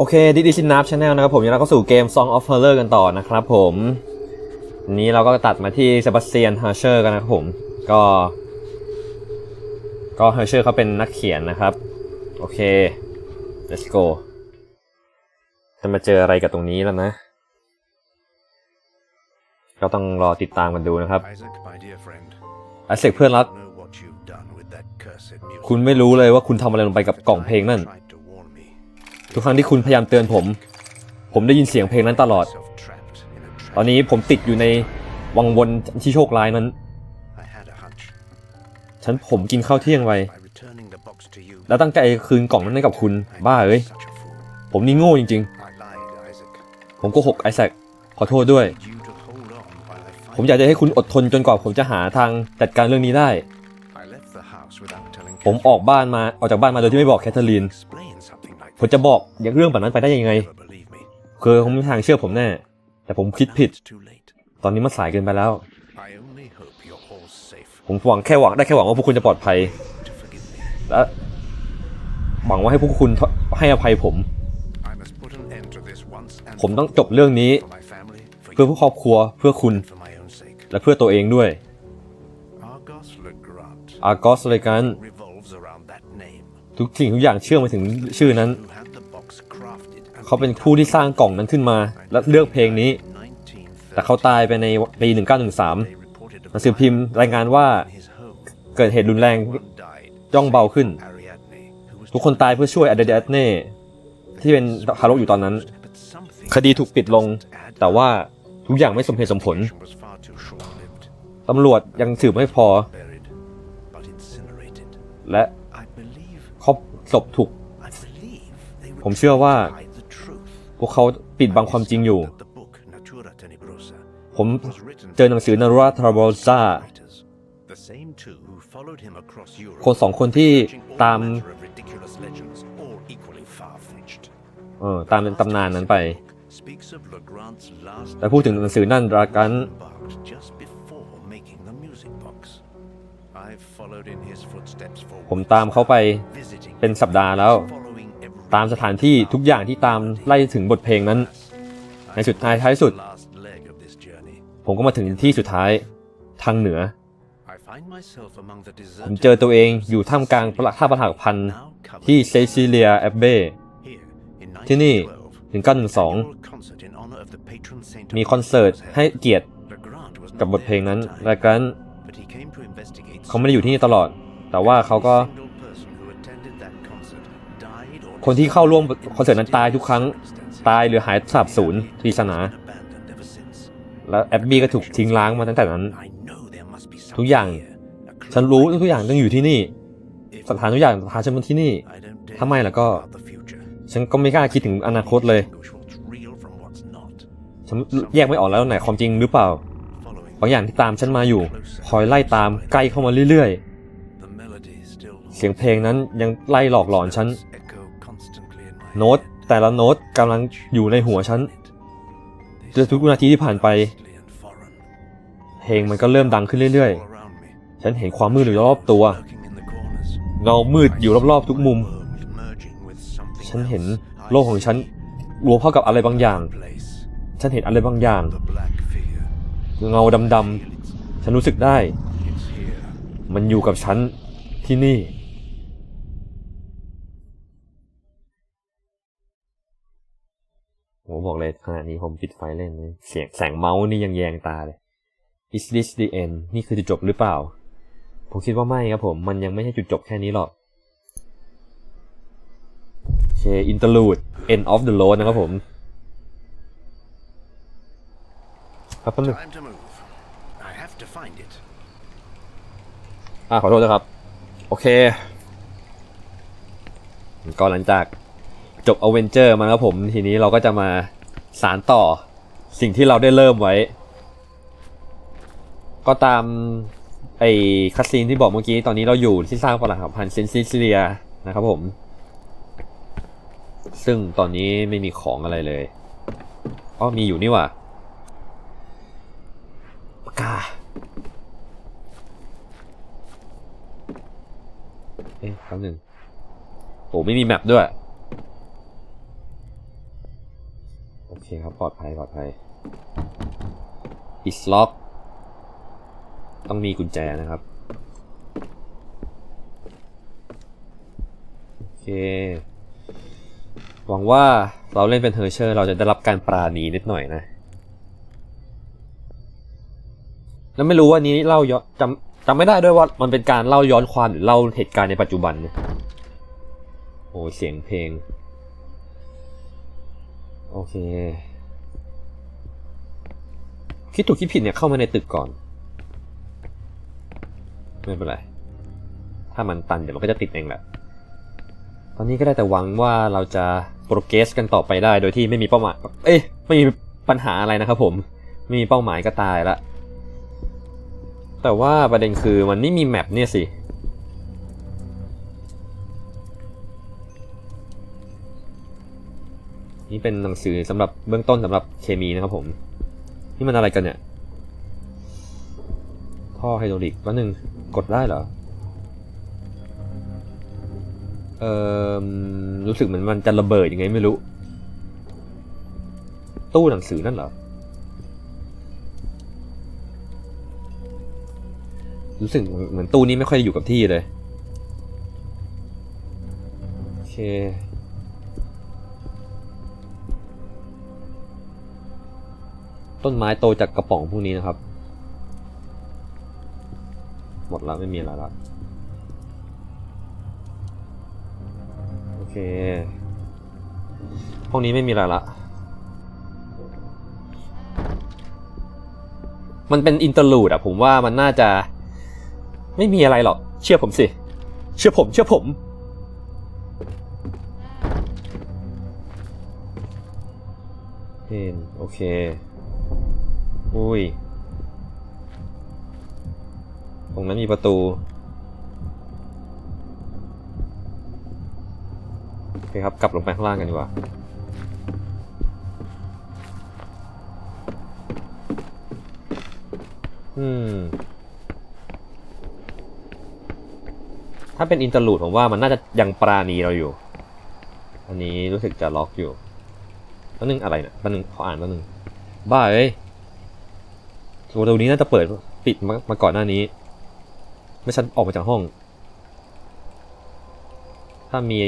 โอเคดิดิชินับชาแนลนะครับผมยังเราก็สู่เกม Song of Horror กันต่อนะครับผมวันนี้เราก็ตัดมาที่เซบาสเตียนเฮอร์เชอร์กันนะครับผมก็ ก็เฮอร์เชอร์เขาเป็นนักเขียนนะครับ โอเค let's go จะมาเจออะไรกับตรงนี้แล้วนะ ก็ต้องรอติดตามกันดูนะครับ Isaac, my dear friend, ไอเซกเพื่อนรัก know what you've done with that cursed music. คุณไม่รู้เลยว่าคุณทำอะไรลงไปกับกล่องเพลงนั่น ทุกครั้งที่คุณพยายามเตือนผม ผมได้ยินเสียงเพลงนั้นตลอด ตอนนี้ผมติดอยู่ในวังวนที่โชคร้ายนั้น ฉันผมกินข้าวเที่ยงไป By returning the box to you, แล้วตั้งใจคืนกล่องนั้นให้กับคุณ บ้าเอ้ย ผมนี่โง่จริง ๆ ผมโกหกไอแซคขอโทษด้วย ผมอยากจะให้คุณอดทนจนกว่าผมจะหาทางจัดการเรื่องนี้ได้ ผมออกบ้านมาออกจากบ้านมาโดยที่ไม่บอกแคทเธอรีน ผมจะบอกอย่างเรื่องแบบนั้นไปได้ยังไง Never believe me. คือคงไม่มีทางเชื่อผมแน่ แต่ผมคิดผิด ตอนนี้มันสายเกินไปแล้ว ผมหวังแค่หวังได้แค่หวังว่าพวกคุณจะปลอดภัย และหวังว่าให้พวกคุณให้อภัยผม ผมต้องจบเรื่องนี้ เพื่อ you, ครอบครัวเพื่อคุณ และเพื่อตัวเองด้วย Argos Legrand อากอสเลกัน ทุกสิ่งทุกอย่างเชื่อมมาถึงชื่อนั้น เขาเป็นผู้ที่สร้างกล่องนั้นขึ้นมา และเลือกเพลงนี้ แต่เขาตายไปในปี 1913หนังสือพิมพ์รายงานว่าเกิดเหตุรุนแรง One died. ย่องเบาขึ้น ทุกคนตายเพื่อช่วยอเดเดเน่ที่เป็นทารกอยู่ตอนนั้น คดีถูกปิดลง แต่ว่าทุกอย่างไม่สมเหตุสมผลตำรวจยังสืบไม่พอ และ ศพถูก I believe they were ผมเชื่อว่า trying to hide the truth. พวกเขาปิดบังความจริงอยู่ That the book Natura Tenebrosa ผม was written เจอหนังสือนาราทราโบซา writers, the same two who followed him across Europe, คนสองคนที่ searching all ตาม manner of ridiculous legends, all equally far-fetched. เออตามตำนานนั้นไป Speaks of Legrand's last แต่พูดถึงหนังสือนั่นรากัน embarked just before making the music box. I've followed in his footsteps for ผมตามเขาไป visiting เป็นสัปดาห์แล้ว ตามสถานที่ทุกอย่างที่ตามไล่ถึงบทเพลงนั้น ในสุดท้ายท้ายสุด ผมก็มาถึงที่สุดท้ายทางเหนือ ผมเจอตัวเองอยู่ท่ามกลางปละท่าประหักพันที่เซซิเลียแอบเบที่นี่ถึง912 มีคอนเสิร์ตให้เกียรติกับบทเพลงนั้น at the time, และกันเขาไม่ได้อยู่ที่นี่ตลอด แต่ว่าเขาก็ คนที่เข้าร่วมคอนเสิร์ตนั้นตายทุกครั้งตายหรือหายสาบสูญปริศนา และแอบบี้ก็ถูกทิ้งล้างมาตั้งแต่นั้น ทุกอย่างฉันรู้ทุกอย่างต้องอยู่ที่นี่ สถานทุกอย่างพาฉันมาที่นี่ทำไมล่ะก็ ฉันก็ไม่กล้าคิดถึงอนาคตเลยฉันแยกไม่ออกแล้วไหนความจริงหรือเปล่าบางอย่างที่ตามฉันมาอยู่ คอยไล่ตามใกล้เข้ามาเรื่อยๆ เสียงเพลงนั้นยังไล่หลอกหลอนฉัน โน้ตแต่ละโน้ตกำลังอยู่ในหัวฉัน They ทุกนาทีที่ผ่านไป เพลงมันก็เริ่มดังขึ้นเรื่อยๆ ฉันเห็นความมืดอยู่รอบตัว เงามืดอยู่รอบๆทุกมุม ฉันเห็นโลกของฉันรวมเข้ากับอะไรบางอย่าง ฉันเห็นอะไรบางอย่าง เงาดำๆ ฉันรู้สึกได้ มันอยู่กับฉันที่นี่ ผมบอกเลยขณะนี้ผมปิดไฟเล่นเลยเสียงแสงเมาส์นี่ยังแยงตาเลย Is this the end นี่คือจุดจบหรือเปล่า ผมคิดว่าไม่ครับผม มันยังไม่ใช่จุดจบแค่นี้หรอกโอเค interlude end of the road นะครับผมครับแป๊บนึง Time to move. I have to find it. อ่าขอโทษนะครับ โอเค ก็หลังจาก จบอเวนเจอร์มาแล้วผม ทีนี้เราก็จะมาสารต่อสิ่งที่เราได้เริ่มไว้ ก็ตามไอ้คัสซีนที่บอกเมื่อกี้ ตอนนี้เราอยู่ที่สร้างปรักหักพันเซนซิเลียนะครับผม ซึ่งตอนนี้ไม่มีของอะไรเลยอ๋อมีอยู่นี่ว่าปากกาเอ๊ะแป๊บหนึงโอ้ไม่มีแมปด้วย เคครับ ปลอดภัย ปลอดภัย is lock ต้องมีกุญแจนะครับ โอเค หวังว่าเราเล่นเป็นเฮอร์เชอร์ เราจะได้รับการปราณีนิดหน่อยนะ แล้วไม่รู้ว่านี้เล่าย้อนจำจำไม่ได้ด้วยว่ามันเป็นการเล่าย้อนความหรือเล่าเหตุการณ์ในปัจจุบันเนี่ยโอ้เสียงเพลง โอเค คิดถูกคิดผิดเนี่ยเข้ามาในตึกก่อน ไม่เป็นไร ถ้ามันตันเดี๋ยวมันก็จะติดเองแหละ ตอนนี้ก็ได้แต่หวังว่าเราจะโปรเกสกันต่อไปได้โดยที่ไม่มีเป้าหมาย เอ้ยไม่มีปัญหาอะไรนะครับผม ไม่มีเป้าหมายก็ตายละ แต่ว่าประเด็นคือมันไม่มีแมปเนี่ยสิ นี่เป็นหนังสือสำหรับเบื้องต้นสำหรับเคมีนะครับผม นี่มันอะไรกันเนี่ย ท่อไฮดรอลิกวันหนึ่งกดได้เหรอ เอ่อ รู้สึกเหมือนมันจะระเบิดยังไงไม่รู้ ตู้หนังสือนั่นเหรอ รู้สึกเหมือนตู้นี้ไม่ค่อยอยู่กับที่เลย โอเค ต้นไม้โตจากกระป๋องพวกนี้นะครับ หมดแล้วไม่มีอะไรแล้วโอเคห้องนี้ไม่มีอะไรละ มันเป็นอินเตอร์ลูดอะผมว่ามันน่าจะ ไม่มีอะไรหรอก เชื่อผมสิ เชื่อผม เชื่อผม เห็นโอเค อุ้ย ตรงนั้นมีประตู โอเคครับ กลับลงไปข้างล่างกันดีกว่าอืม ถ้าเป็นอินเตอร์ลูดผมว่ามันน่าจะยังปราณีเราอยู่ อันนี้รู้สึกจะล็อกอยู่แล้วนึงอะไรเนี่ยแป๊บนึงขออ่านแป๊บนึงบ้าเอ้ย ประตูนี้น่าจะเปิดปิดมามาก่อนหน้านี้ ไม่ฉันออกมาจากห้อง ถ้ามี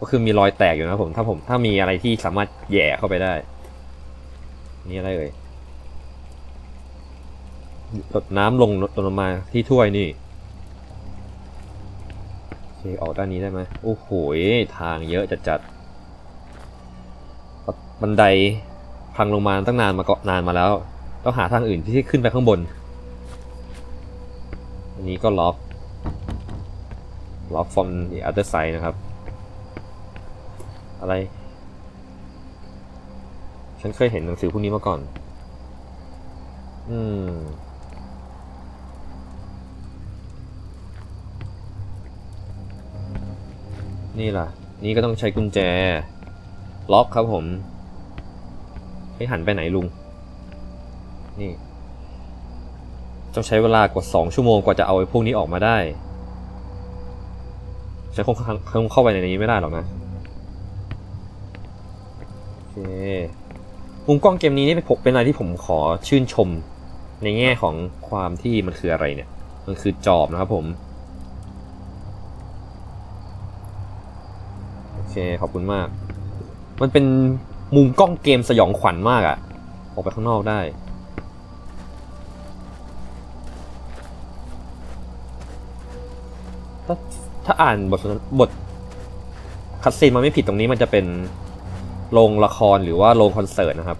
ก็คือมีรอยแตกอยู่นะผม ถ้าผมถ้ามีอะไรที่สามารถแย่เข้าไปได้ นี่อะไรเอ่ยหดน้ำลงลงมาที่ถ้วยนี่โอเคออกด้านนี้ได้ไหมโอ้โหทางเยอะจัดจัดๆบันไดพังลงมาตั้งนานมาเกาะนานมาแล้ว ต้องหาทางอื่นที่ขึ้นไปข้างบน อันนี้ก็ล็อกล็อก from the other side นะครับ อะไร ฉันเคยเห็นหนังสือพวกนี้มาก่อน อืมนี่ล่ะ นี่ก็ต้องใช้กุญแจ ล็อกครับผม ให้หันไปไหนลุง นี่ ต้องใช้เวลากว่าสองชั่วโมงกว่าจะเอาไอ้พวกนี้ออกมาได้ฉันคงคงเข้าไปในนี้ไม่ได้หรอกนะโอเคมุมกล้องเกมนี้นี่เป็นเป็นอะไรที่ผมขอชื่นชม ในแง่ของความที่มันคืออะไรเนี่ย มันคือจอบนะครับผมโอเคขอบคุณมาก มันเป็นมุมกล้องเกมสยองขวัญมากอะออกไปข้างนอกได้ ถ้าถ้าอ่านบทบทคัดซีนมันไม่ผิดตรงนี้มันจะเป็นโรงละครหรือว่าโรงคอนเสิร์ตนะครับ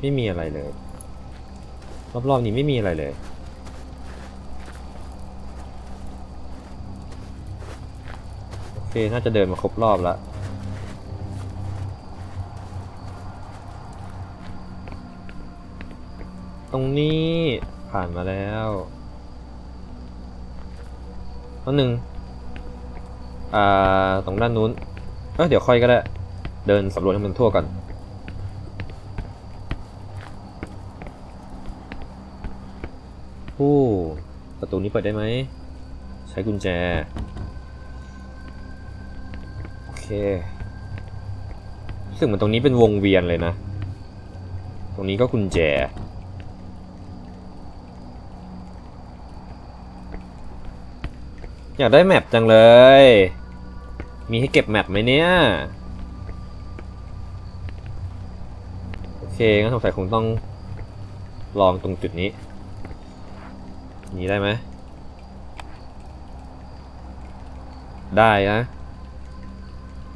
ไม่มีอะไรเลย รอบๆนี้ไม่มีอะไรเลยโอเคน่าจะเดินมาครบรอบแล้วตรงนี้ผ่านมาแล้ว อันหนึ่งอ่าตรงด้านนู้นเออเดี๋ยวค่อยก็ได้ เดินสำรวจให้มันทั่วก่อนโอ้ประตูนี้เปิดได้ไหม ใช้กุญแจ โอเครู้สึกเหมือนตรงนี้เป็นวงเวียนเลยนะ ตรงนี้ก็กุญแจ อยากได้แมปจังเลย มีให้เก็บแมปไหมเนี่ย โอเคงั้นสงสัยคงต้องลองตรงจุดนี้ นี้ได้ไหม ได้นะ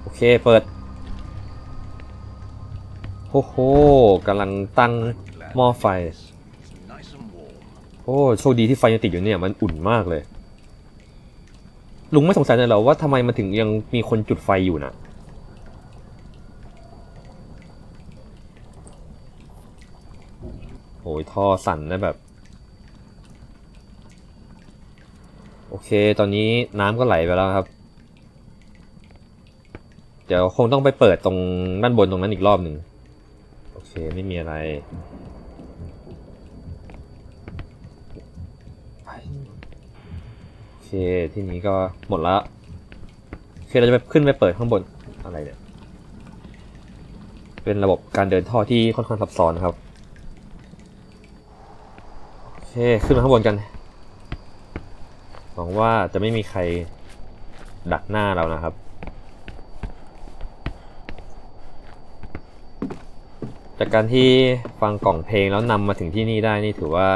โอเคเปิดโอ้โหกำลังตั้งหม้อไฟ โอ้โชคดีที่ไฟยังติดอยู่เนี่ย มันอุ่นมากเลย ลุงไม่สงสัยเลยเหรอว่าทำไมมันถึงยังมีคนจุดไฟอยู่นะโอ้ยท่อสั่นนะแบบ โอเค ตอนนี้น้ำก็ไหลไปแล้วครับ เดี๋ยวคงต้องไปเปิดตรงด้านบนตรงนั้นอีกรอบหนึ่ง โอเค ไม่มีอะไร โอ เคที่นี้ก็หมดละโอเคเราจะไปขึ้นไปเปิดข้างบนอะไรเนี่ย เป็นระบบการเดินท่อที่ค่อนข้างซับซ้อนนะครับโอเคขึ้นมาข้างบนกันหวังว่าจะไม่มีใครดักหน้าเรานะครับ จากการที่ฟังกล่องเพลงแล้วนำมาถึงที่นี่ได้นี่ถือว่า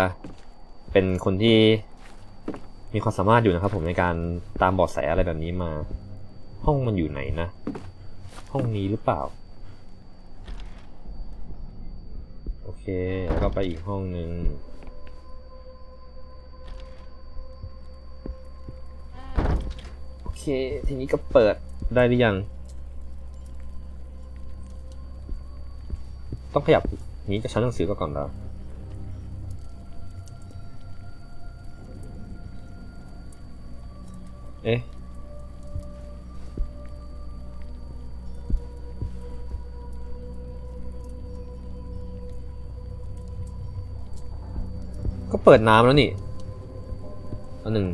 เป็นคนที่ มีความสามารถอยู่นะครับผมในการตามเบาะแสอะไรแบบนี้มา ห้องมันอยู่ไหนนะ ห้องนี้หรือเปล่า โอเค แล้วก็ไปอีกห้องหนึ่งโอเค ทีนี้ก็เปิดได้หรือยัง ต้องขยับนี้จะชั้นหนังสือก็ก่อนแล้ว เอ๊ะก็เปิดน้ำแล้วนี่อันหนึ่ง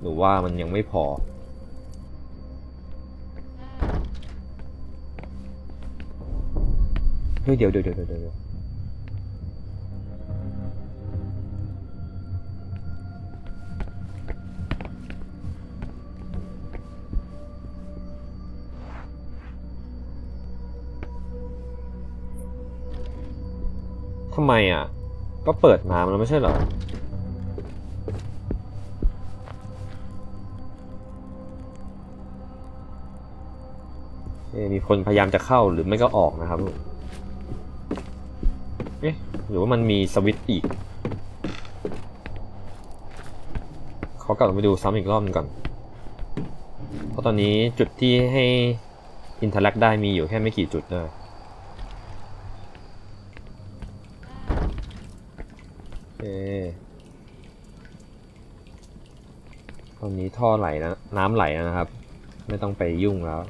หรือว่ามันยังไม่พอ เฮ้ยเดี๋ยวเดี๋ยวเดี๋ยวเดี๋ยวำไมอะ ก็เปิดน้ำแล้วไม่ใช่เหรอเอ๊มีคนพยายามจะเข้าหรือไม่ก็ออกนะครับเอ๊ะหรือว่ามันมีสวิตช์อีก ขอกลับไปดูซ้ำอีกรอบหนึงก่อน เพราะตอนนี้จุดที่ให้อินเทอร์แลกได้มีอยู่แค่ไม่กี่จุดเลยโอเค ต อนนี้ท่อไหลนะน้ำไหลนะครับ ไม่ต้องไปยุ่งแล้ว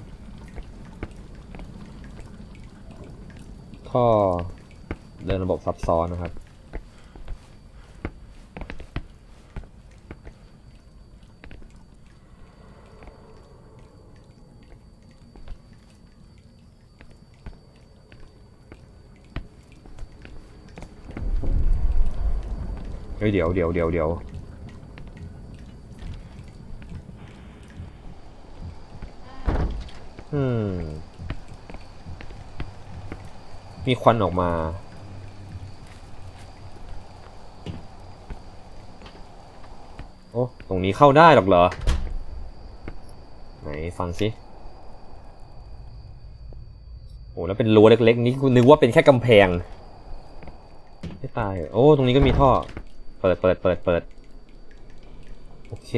ท่อเดินระบบซับซ้อนนะครับเฮ้ยเดี๋ยวเดี๋ยวเดี๋ยวเดี๋ยวอืม มีควันออกมา โอ้ ตรงนี้เข้าได้หรอกเหรอ ไหนฟังสิโอ้แล้วเป็นรั้วเล็กๆ นี่กูนึกว่าเป็นแค่กำแพง ไม่ตาย โอ้ ตรงนี้ก็มีท่อ เปิดเปิดเปิดเปิด โอเค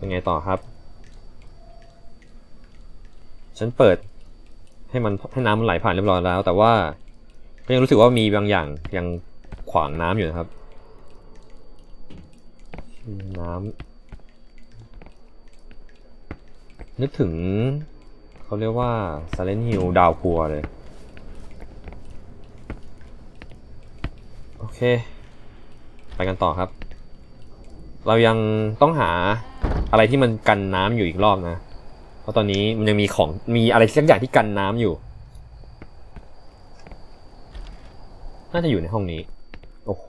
เป็นไงต่อครับ ฉันเปิดให้มันให้น้ำมันไหลผ่านเรียบร้อยแล้ว แต่ว่าก็ยังรู้สึกว่ามีบางอย่างยังขวางน้ำอยู่นะครับ น้ำนึกถึงเขาเรียกว่า Silent Hill ดาวพัวเลย โอเค ไปกันต่อครับ เรายังต้องหา อะไรที่มันกันน้ำอยู่อีกรอบนะ เพราะตอนนี้มันยังมีของมีอะไรสักอย่างที่กันน้ำอยู่ น่าจะอยู่ในห้องนี้ โอ้โห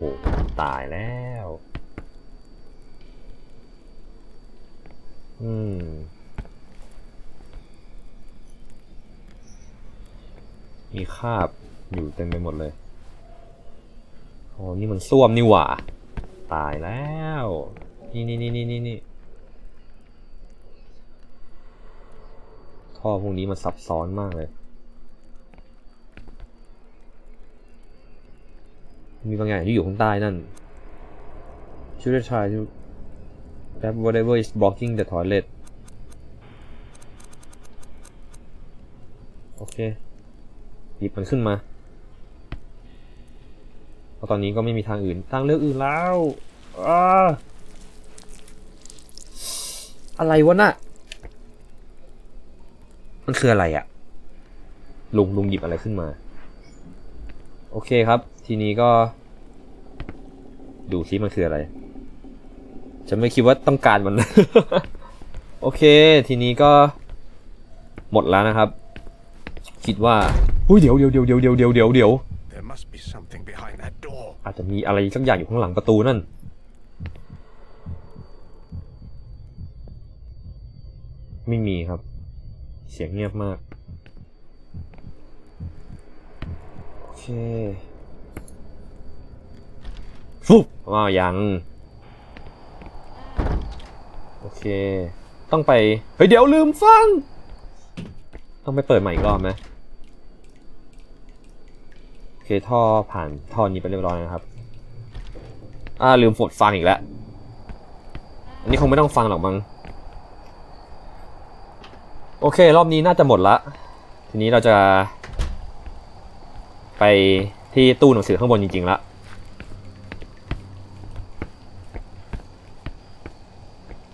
ตายแล้ว อืมมีคาบอยู่เต็มไปหมดเลยอ๋อนี่มันส้วมนี่หว่า ตายแล้ว นี่นี่นี่นี่นี่ นี่ท่อพวกนี้มันซับซ้อนมากเลย มีบางอย่างที่อยู่ข้างใต้นั่น Should I try to grab whatever is blocking the toilet โอเค หยิบมันขึ้นมาเพราะตอนนี้ก็ไม่มีทางอื่น ทางเลือกอื่นแล้วออะไรวะน่ะ มันคืออะไรอะลุงลุงหยิบอะไรขึ้นมา โอเคครับ ทีนี้ก็ ดูซิมันคืออะไร ฉันไม่คิดว่าต้องการมัน โอเค ทีนี้ก็ หมดแล้วนะครับ คิดว่าอุ้ยเดี๋ยวเดี๋ยวเดี๋ยวเดี๋ยวเดี๋ยวเดี๋ยวเดี๋ยวเดี๋ยว There must be something behind that door. อาจจะมีอะไรสักอย่างอยู่ข้างหลังประตูนั่นไม่มีครับเสียงเงียบมาก โอเคฟุบว้าวยัง โอเค ต้องไปเฮ้ยเดี๋ยวลืมฟัง ต้องไปเปิดใหม่อีกรอบไหมโอเคท่อผ่านท่อนี้ไปเรียบร้อยนะครับ อ่าลืมฝดฟังอีกแล้ว อันนี้คงไม่ต้องฟังหรอกมั้ง โอเค รอบนี้น่าจะหมดละ ทีนี้เราจะ ไปที่ตู้หนังสือข้างบนจริงๆละ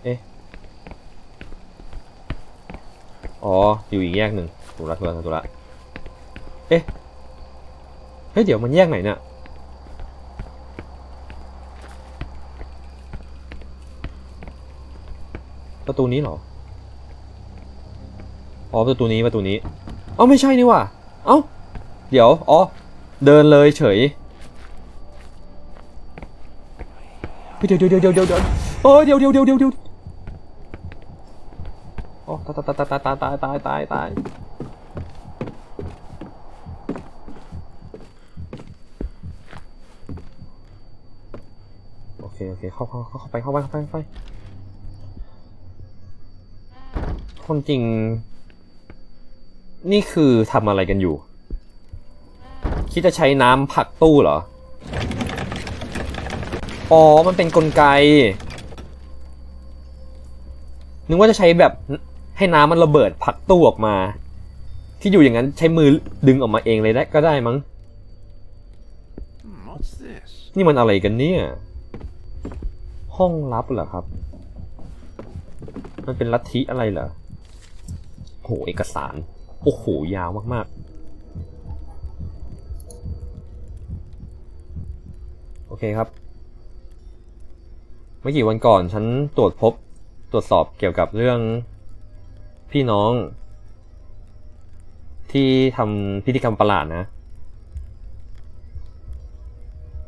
เอ๊ะอ๋อ อยู่อีกแยกหนึ่งถูกละถูกละถูกละเอ๊ะ เฮ้ย เดี๋ยวมันแยกไหนเนี่ยประตูนี้เหรอ อ๋อประตูนี้ประตูนี้เอ้าไม่ใช่นี่ว่ะเอ้าเดี๋ยวอ๋อเดินเลยเฉยเฮ้ยเดี๋ยวเดี๋ยวเดี๋ยวเดี๋ยวเดี๋ยวโอ้ยเดี๋ยวเดี๋ยวเดี๋ยวเดี๋ยวเดี๋ยวโอ้ตายตายตายตายตายตายตายตายโอเคโอเคเข้าเข้าเข้าเข้าไปเข้าไปเข้าไปเข้าไปความจริง นี่คือทำอะไรกันอยู่ คิดจะใช้น้ำผลักตู้เหรอ อ๋อ มันเป็นกลไก นึกว่าจะใช้แบบให้น้ำมันระเบิดผลักตู้ออกมา ที่อยู่อย่างนั้นใช้มือดึงออกมาเองเลยได้ก็ได้มั้ง นี่มันอะไรกันเนี่ย ห้องลับเหรอครับ มันเป็นลัทธิอะไรเหรอโหเอกสาร โอ้โห ยาวมากๆ โอเคครับ เมื่อกี่วันก่อนฉันตรวจพบตรวจสอบเกี่ยวกับเรื่องพี่น้อง ที่ทำพิธีกรรมประหลาดนะ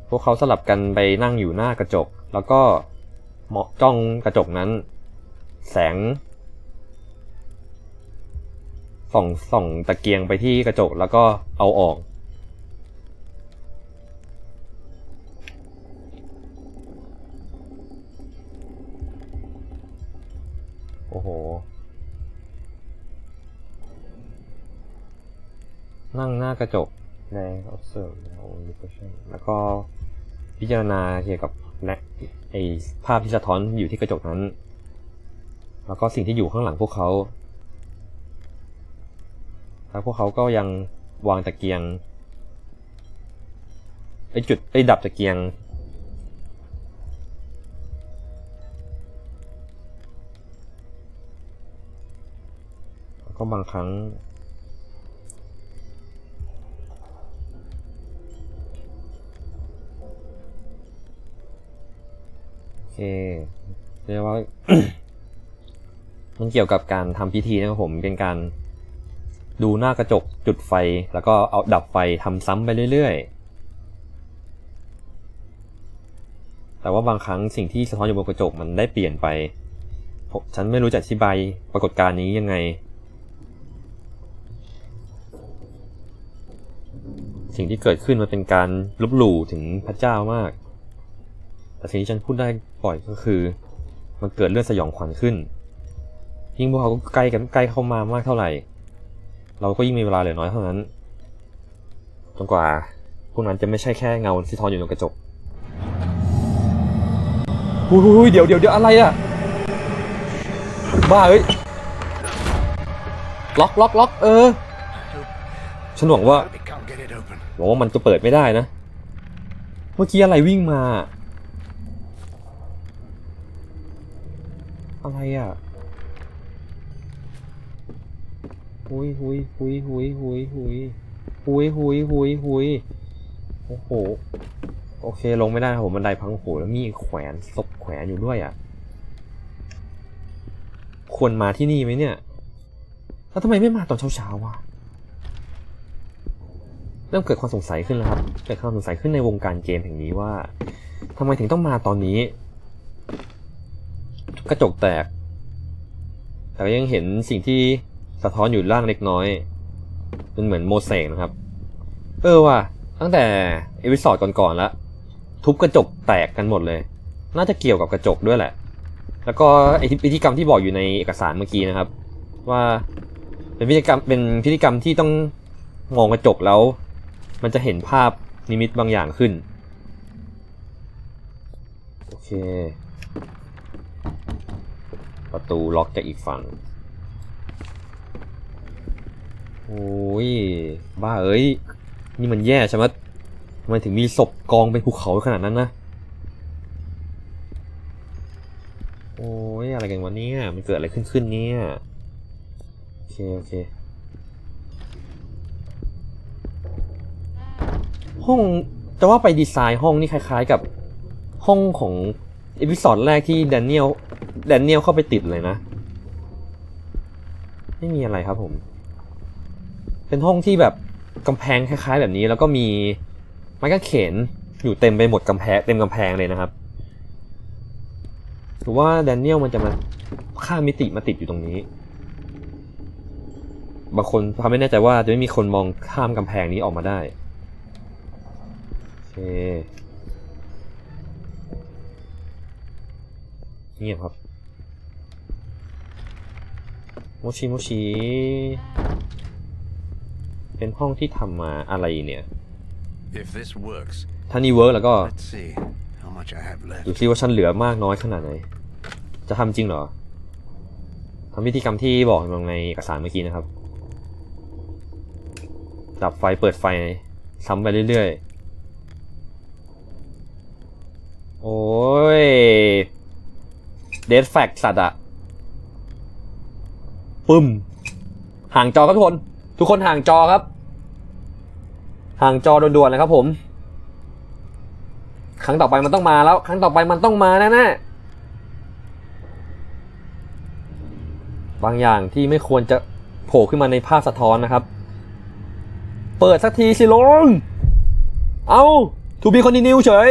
พวกเขาสลับกันไปนั่งอยู่หน้ากระจก แล้วก็เหมาะจ้องกระจกนั้น แสง ส่องส่องตะเกียงไปที่กระจกแล้วก็เอาออก โอ้โห นั่งหน้ากระจกใน observe แล้ว reflection แล้วก็พิจารณาเกี่ยวกับและไอภาพที่สะท้อนอยู่ที่กระจกนั้น แล้วก็สิ่งที่อยู่ข้างหลังพวกเขา แล้วพวกเขาก็ยังวางตะเกียงไอจุดไอดับตะเกียงแล้วก็บางครั้งโอเคเรียกว่า มันเกี่ยวกับการทำพิธีนะครับผมเป็นการ ดูหน้ากระจกจุดไฟแล้วก็เอาดับไฟทำซ้ำไปเรื่อยๆ แต่ว่าบางครั้งสิ่งที่สะท้อนอยู่บนกระจกมันได้เปลี่ยนไป ฉันไม่รู้จะอธิบายปรากฏการณ์นี้ยังไง สิ่งที่เกิดขึ้นมันเป็นการลบหลู่ถึงพระเจ้ามาก แต่สิ่งที่ฉันพูดได้บ่อยก็คือ มันเกิดเลือดสยองขวัญขึ้น ยิ่งพวกเขาใกล้กันใกล้เข้ามามากเท่าไหร่ เราก็ยิ่งมีเวลาเหลือน้อยเท่านั้นจนกว่าพวกนั้นจะไม่ใช่แค่เงาที่ทอนอยู่ในกระจกอุ้ยเดี๋ยวเดี๋ยวเดี๋ยวอะไรอะบ้าเอ้ยล็อกล็อกล็อกเออฉันหวังว่าหวังว่ามันจะเปิดไม่ได้นะ เมื่อกี้อะไรวิ่งมา อะไรอะ หุยหุยหุยหุยหุยหุยหุยหุยหุยหุยโอ้โห โอเคลงไม่ได้ครับผมบันไดพังโหแล้วมีแขวนศพแขวนอยู่ด้วยอะ ควรมาที่นี่ไหมเนี่ย แล้วทำไมไม่มาตอนเช้าๆวะเริ่มเกิดความสงสัยขึ้นแล้วครับ เกิดความสงสัยขึ้นในวงการเกมแห่งนี้ว่าทำไมถึงต้องมาตอนนี้ กระจกแตก แต่ยังเห็นสิ่งที่ สะท้อนอยู่ล่างเล็กน้อยมันเหมือนโมเสกนะครับ เออว่ะ ตั้งแต่เอพิซอดก่อนๆแล้วทุบกระจกแตกกันหมดเลย น่าจะเกี่ยวกับกระจกด้วยแหละ แล้วก็ไอพิธีกรรมที่บอกอยู่ในเอกสารเมื่อกี้นะครับ ว่าเป็นพิธีกรรมเป็นพิธีกรรมที่ต้องมองกระจกแล้ว มันจะเห็นภาพนิมิตบางอย่างขึ้น โอเค ประตูล็อกจากอีกฝั่ง โอ้ยบ้าเอ้ย นี่มันแย่ใช่ไหมทำไมถึงมีศพกองเป็นภูเขาขนาดนั้นนะ โอ้ยอะไรกันวะเนี่ย มันเกิดอะไรขึ้นขึ้นเนี่ย โอเค โอเค ห้องจะว่าไปดีไซน์ห้องนี่คล้ายๆกับห้องของเอพิซอดแรกที่แดเนียลแดเนียลเข้าไปติดเลยนะ ไม่มีอะไรครับผม เป็นห้องที่แบบกำแพงคล้าย ๆ แบบนี้ แล้วก็มีไม้กางเขนอยู่เต็มไปหมดกำแพงเต็มกำแพงเลยนะครับหรือว่าแดเนียลมันจะมาข้ามมิติมาติดอยู่ตรงนี้ บางคนพาไม่แน่ใจว่าจะไม่มีคนมองข้ามกำแพงนี้ออกมาได้โอเคเงียบครับโมชิโมชิ เป็นห้องที่ทำมาอะไรเนี่ย If this works, ถ้านี่เวิร์กแล้วก็ let's see how much I have left. ดูซิว่าฉันเหลือมากน้อยขนาดไหน จะทำจริงเหรอทำพิธีกรรมที่บอกลงในเอกสารเมื่อกี้นะครับ ดับไฟเปิดไฟซ้ำไปเรื่อยๆ โอ้ย เดดแฟกสัตว์อะปึ้ม ห่างจอครับทุกคน ทุกคนห่างจอครับ ห่างจอด่วนๆนะครับผม ครั้งต่อไปมันต้องมาแล้ว ครั้งต่อไปมันต้องมาแน่ๆบางอย่างที่ไม่ควรจะโผล่ขึ้นมาในภาพสะท้อนนะครับ เปิดสักทีสิลง เอาทูบีคอนติเนียเฉย